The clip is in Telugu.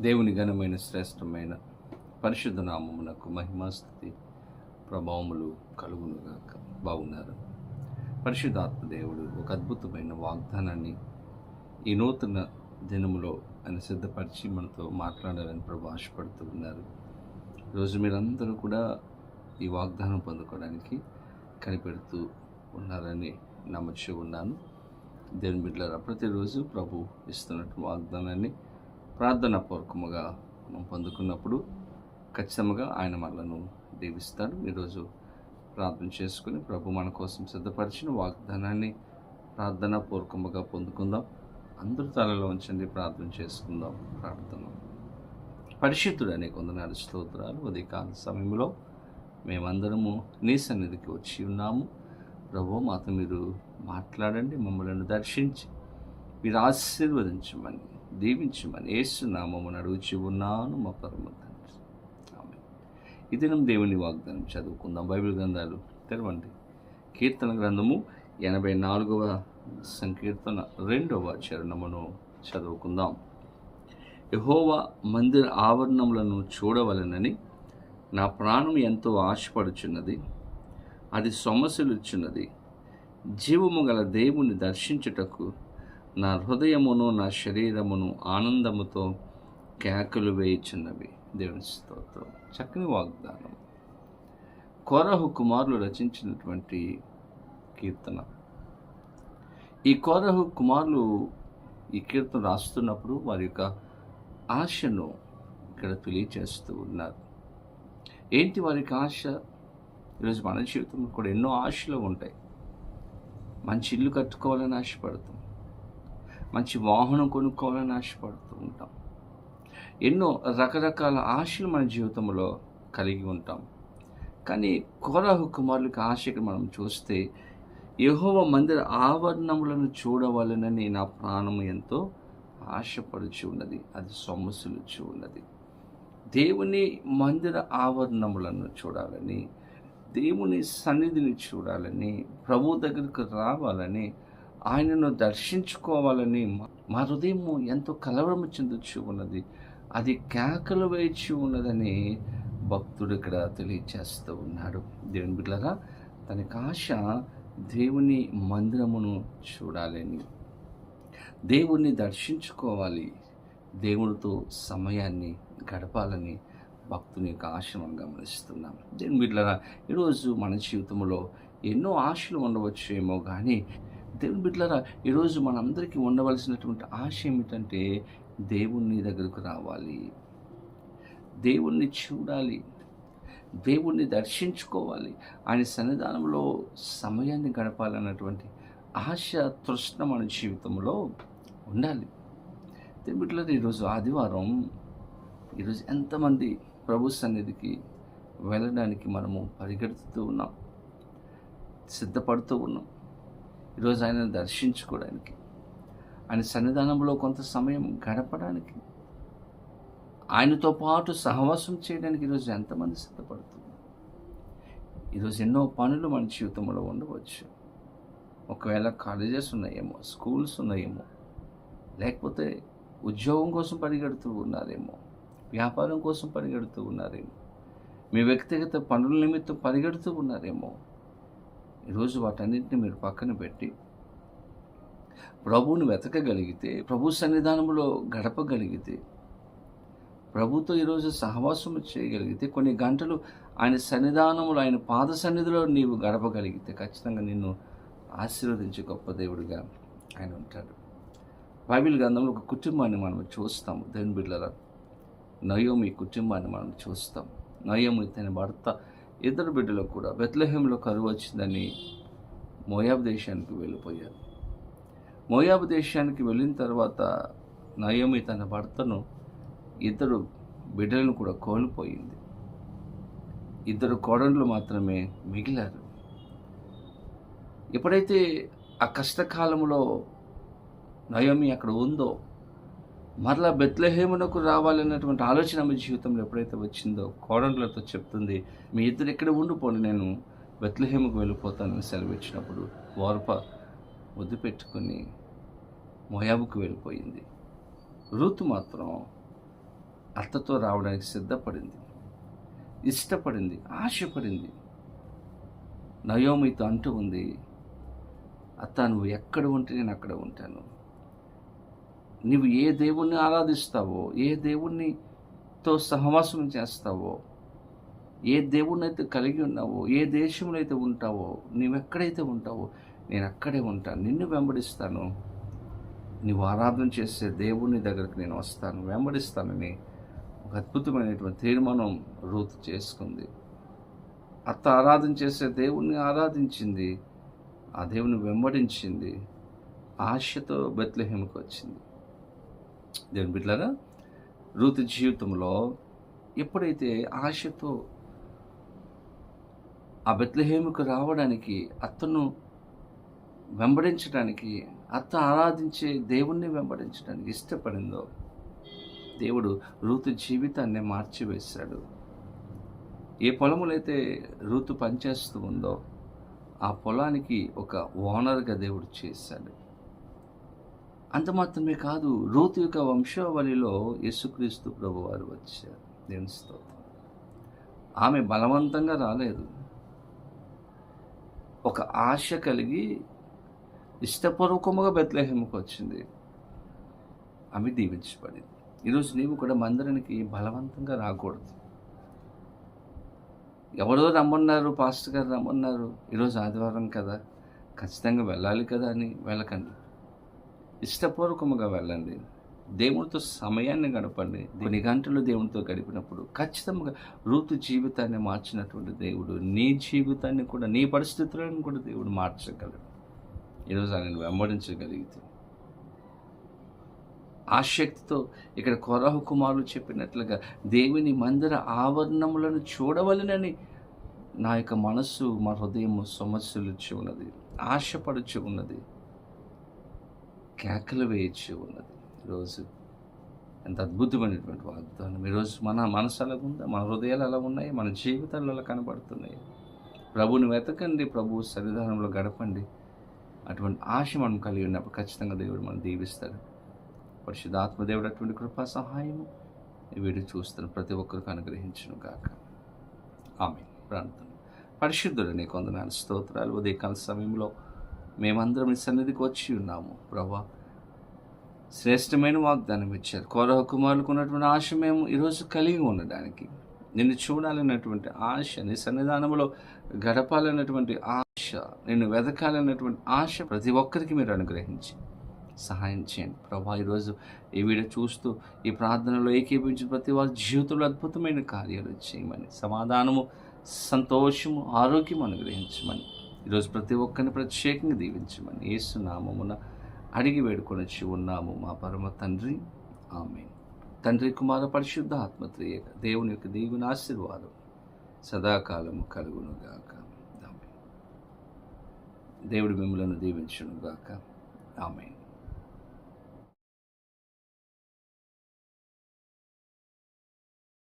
దేవుని ఘనమైన శ్రేష్టమైన పరిశుద్ధ నామమునకు మహిమాస్థితి ప్రభావములు కలుగునుగాక. బాగున్నారు. పరిశుద్ధాత్మ దేవుడు ఒక అద్భుతమైన వాగ్దానాన్ని ఈ నూతన దినములో ఆయన సిద్ధపరిచి మనతో మాట్లాడాలని ప్రభు ఆశపడుతూ ఉన్నారు. ఈరోజు మీరందరూ కూడా ఈ వాగ్దానం పొందుకోవడానికి కనిపెడుతూ ఉన్నారని నమ్మచ్చు ఉన్నాను. దేవుని బిడ్డలారా ప్రతిరోజు ప్రభు ఇస్తున్నట్టు వాగ్దానాన్ని ప్రార్థన పూర్వకముగా మనం పొందుకున్నప్పుడు ఖచ్చితంగా ఆయన మనలను దీవిస్తాడు. ఈరోజు ప్రార్థన చేసుకుని ప్రభు మన కోసం సిద్ధపరిచిన వాగ్దానాన్ని ప్రార్థన పూర్వకముగా పొందుకుందాం. అందరూ తలలో ఉంచండి ప్రార్థన చేసుకుందాం ప్రార్థన పరిశుద్ధుడు అనే కొందనాడు స్తోత్రాలు ఉదయకాల సమయంలో మేమందరము నీ సన్నిధికి వచ్చి ఉన్నాము. ప్రభు మాతో మీరు మాట్లాడండి మమ్మల్ని దర్శించి మీరు ఆశీర్వదించమని దీవించమని ఏసునామమును అడుగుచి ఉన్నాను మా పరమ తండ్రి. ఆమె ఈ దేవుని వాగ్దానం చదువుకుందాం. బైబిల్ గ్రంథాలు తెరవండి. కీర్తన గ్రంథము ఎనభై నాలుగవ సంకీర్తన రెండవ చరణమును చదువుకుందాం. యహోవా మందిర ఆవరణములను చూడవలనని నా ప్రాణం ఎంతో ఆశపడుచున్నది. అది సొమసులుచున్నది జీవము గల దేవుని దర్శించుటకు నా హృదయమును నా శరీరమును ఆనందముతో కేకలు వేయుచున్నవి. దేవుని స్తోత్రం. చక్కని వాగ్దానం. కోరహు కుమారులు రచించినటువంటి కీర్తన. ఈ కోరహు కుమారులు ఈ కీర్తన రాస్తున్నప్పుడు వారి యొక్క ఆశను ఇక్కడ తెలియచేస్తూ ఉన్నారు. ఏంటి వారికి ఆశ? ఈరోజు మన జీవితంలో కూడా ఎన్నో ఆశలు ఉంటాయి. మంచి ఇల్లు కట్టుకోవాలని ఆశపడతాం. మంచి వాహనం కొనుక్కోవాలని ఆశపడుతూ ఉంటాం. ఎన్నో రకరకాల ఆశలు మన జీవితంలో కలిగి ఉంటాం. కానీ కోరాహు కుమారులకు ఆశకి మనం చూస్తే యహోవ మందిర ఆవరణములను చూడవలనని నా ప్రాణం ఎంతో ఆశపడుచు ఉన్నది. అది సొమ్మసులుచు ఉన్నది. దేవుని మందిర ఆవరణములను చూడాలని దేవుని సన్నిధిని చూడాలని ప్రభు దగ్గరకు రావాలని ఆయనను దర్శించుకోవాలని మా హృదయం ఎంతో కలవరము చెందొచ్చు ఉన్నది. అది కేకలు వేచి ఉన్నదని భక్తుడు ఇక్కడ తెలియచేస్తూ ఉన్నాడు. దేవుని బిడ్డగా తన ఆశ దేవుని మందిరమును చూడాలని. దేవుణ్ణి దర్శించుకోవాలి. దేవునితో సమయాన్ని గడపాలని భక్తుని యొక్క ఆశను గమనిస్తున్నాం. దీని బిడ్డలారా ఈరోజు మన జీవితంలో ఎన్నో ఆశలు ఉండవచ్చేమో కానీ దేవుని బిడ్డలారా ఈరోజు మనందరికీ ఉండవలసినటువంటి ఆశ ఏమిటంటే దేవుణ్ణి దగ్గరకు రావాలి. దేవుణ్ణి చూడాలి. దేవుణ్ణి దర్శించుకోవాలి. ఆయన సన్నిధానంలో సమయాన్ని గడపాలన్నటువంటి ఆశ తృష్ణ మన జీవితంలో ఉండాలి. దేవుని ఈరోజు ఆదివారం ఈరోజు ఎంతమంది ప్రభు సన్నిధికి వెళ్ళడానికి మనము పరిగెడుతూ ఉన్నాం సిద్ధపడుతూ ఉన్నాం. ఈరోజు ఆయనను దర్శించుకోవడానికి ఆయన సన్నిధానంలో కొంత సమయం గడపడానికి. ఆయనతో పాటు సహవాసం చేయడానికి ఈరోజు ఎంతమంది సిద్ధపడుతుంది ఈరోజు ఎన్నో పనులు మన జీవితంలో ఉండవచ్చు. ఒకవేళ కాలేజెస్ ఉన్నాయేమో స్కూల్స్ ఉన్నాయేమో లేకపోతే ఉద్యోగం కోసం పరిగెడుతూ ఉన్నారేమో వ్యాపారం కోసం పరిగెడుతూ ఉన్నారేమో మీ వ్యక్తిగత పనుల నిమిత్తం పరిగెడుతూ ఉన్నారేమో ఈరోజు వాటన్నింటిని మీరు పక్కన పెట్టి ప్రభువుని వెతకగలిగితే ప్రభు సన్నిధానంలో గడపగలిగితే ప్రభుతో ఈరోజు సహవాసం చేయగలిగితే కొన్ని గంటలు ఆయన సన్నిధానములు ఆయన పాద సన్నిధిలో నీవు గడపగలిగితే ఖచ్చితంగా నిన్ను ఆశీర్వదించే గొప్ప దేవుడిగా ఆయన ఉంటాడు. బైబిల్ గ్రంథంలో ఒక కుటుంబాన్ని మనం చూస్తాము. దేవుని బిడ్డల నయోమి కుటుంబాన్ని మనం చూస్తాం నయోమి తన భర్త ఇద్దరు బిడ్డలకు కూడా బెత్లహేంలో కరువు వచ్చిందని మోయాబ్ దేశానికి వెళ్ళిపోయారు. మోయాబు దేశానికి వెళ్ళిన తర్వాత నయోమి తన భర్తను ఇద్దరు బిడ్డలను కూడా కోల్పోయింది. ఇద్దరు కోడళ్ళు మాత్రమే మిగిలారు. ఎప్పుడైతే ఆ కష్టకాలంలో నయోమి అక్కడ ఉందో మరలా బెత్లహేమునకు రావాలన్నటువంటి ఆలోచన ఆమె జీవితంలో ఎప్పుడైతే వచ్చిందో కోడండ్లతో చెప్తుంది మీ ఇద్దరు ఎక్కడ ఉండిపోండి నేను బెత్లహేముకు వెళ్ళిపోతానని సెలవిచ్చినప్పుడు ఓర్ప ముద్దు పెట్టుకుని మొయాబుకు వెళ్ళిపోయింది. రూతు మాత్రం అత్తతో రావడానికి సిద్ధపడింది ఇష్టపడింది ఆశపడింది. నయోమితో అంటూ ఉంది అత్త నువ్వు ఎక్కడ ఉంటే నేను అక్కడ ఉంటాను. నువ్వు ఏ దేవుణ్ణి ఆరాధిస్తావో ఏ దేవుణ్ణితో సహవాసం చేస్తావో ఏ దేవుణ్ణి అయితే కలిగి ఉన్నావో ఏ దేశంలో అయితే ఉంటావో నువ్వెక్కడైతే ఉంటావో నేను అక్కడే ఉంటాను నిన్ను వెంబడిస్తాను. నీవు ఆరాధన చేసే దేవుని దగ్గరికి నేను వస్తాను. వెంబడిస్తానని ఒక అద్భుతమైనటువంటి తీర్మానం రూత్ చేసుకుంది. అత్త ఆరాధన చేసే దేవుణ్ణి ఆరాధించింది. ఆ దేవుని వెంబడించింది. ఆశతో బెత్లహేమకు వచ్చింది. దేవుని బిడ్డలారా రూతు జీవితంలో ఎప్పుడైతే ఆశతో ఆ బెత్లహేముకు రావడానికి అత్తను వెంబడించడానికి అత్త ఆరాధించే దేవుణ్ణి వెంబడించడానికి ఇష్టపడిందో దేవుడు రూతు జీవితాన్ని మార్చివేశాడు. ఏ పొలములైతే రూతు పనిచేస్తూ ఉందో ఆ పొలానికి ఒక ఓనర్గా దేవుడు చేశాడు. అంత మాత్రమే కాదు రూతు యొక్క వంశావళిలో యేసుక్రీస్తు ప్రభు వారు వచ్చారు. నేను స్తోత్రం. ఆమె బలవంతంగా రాలేదు. ఒక ఆశ కలిగి ఇష్టపూర్వకముగా బెత్లహేమకు వచ్చింది. ఆమె దీవించబడింది. ఈరోజు నీవు కూడా మందిరానికి బలవంతంగా రాకూడదు. ఎవరో రమ్మన్నారు పాస్టర్ గారు రమ్మన్నారు ఈరోజు ఆదివారం కదా. ఖచ్చితంగా వెళ్ళాలి కదా అని వెళ్ళకండి. ఇష్టపూర్వకముగా వెళ్ళండి. దేవునితో సమయాన్ని గడపండి. కొన్ని గంటలు దేవునితో గడిపినప్పుడు ఖచ్చితంగా ఋతు జీవితాన్ని మార్చినటువంటి దేవుడు నీ జీవితాన్ని కూడా నీ పరిస్థితులను కూడా దేవుడు మార్చగలడు. ఈరోజు ఆయన వెంబడించగలిగితే. ఆసక్తితో ఇక్కడ కొరహు కుమారులు చెప్పినట్లుగా దేవుని మందిర ఆవరణములను చూడవలనని నా యొక్క మనస్సు మా హృదయం సమస్యలుచ్చి ఉన్నది ఆశపడుచు ఉన్నది. కేకలు వేయచ్చు ఉన్నది ఈరోజు ఎంత అద్భుతమైనటువంటి వాగ్దానం. ఈరోజు మన మనసు ఎలా ఉందా? మన హృదయాలు అలా ఉన్నాయి? మన జీవితాలు అలా కనబడుతున్నాయి? ప్రభుని వెతకండి ప్రభు సన్నిధానంలో గడపండి. అటువంటి ఆశ మనం కలిగి ఉన్నప్పుడు ఖచ్చితంగా దేవుడు మనం దీవిస్తాడు. పరిశుద్ధాత్మ దేవుడు అటువంటి కృపా సహాయము వీడు చూస్తున్న ప్రతి ఒక్కరికి అనుగ్రహించను గాక. ఆమె ప్రాంతం పరిశుద్ధుడు నీ కొందనాలు స్తోత్రాలు. ఉదయకాల సమయంలో మేమందరం ఈ సన్నిధికి వచ్చి ఉన్నాము ప్రభా. శ్రేష్టమైన వాగ్దానం ఇచ్చారు. కోరహ కుమారులకు ఉన్నటువంటి ఆశ మేము ఈరోజు కలిగి ఉండడానికి. నిన్ను చూడాలన్నటువంటి ఆశ నీ సన్నిధానంలో గడపాలన్నటువంటి ఆశ నిన్ను వెతకాలన్నటువంటి ఆశ ప్రతి ఒక్కరికి మీరు అనుగ్రహించి సహాయం చేయండి. ప్రభా ఈరోజు ఈ వీడియో చూస్తూ ఈ ప్రార్థనలో ఏకీపించిన ప్రతి వారి జీవితంలో అద్భుతమైన కార్యాలు చేయమని సమాధానము సంతోషము ఆరోగ్యం అనుగ్రహించమని ఈరోజు ప్రతి ఒక్కరిని ప్రత్యేకంగా దీవించమని ఏసునామమున అడిగి వేడుకొని వచ్చి ఉన్నాము మా పరమ తండ్రి. ఆమె తండ్రి కుమార పరిశుద్ధ ఆత్మత్రియ దేవుని యొక్క దేవుని ఆశీర్వాదం సదాకాలము కలుగునుగాక ఆమె దేవుడు మిమ్మలను దీవించునుగాక ఆమె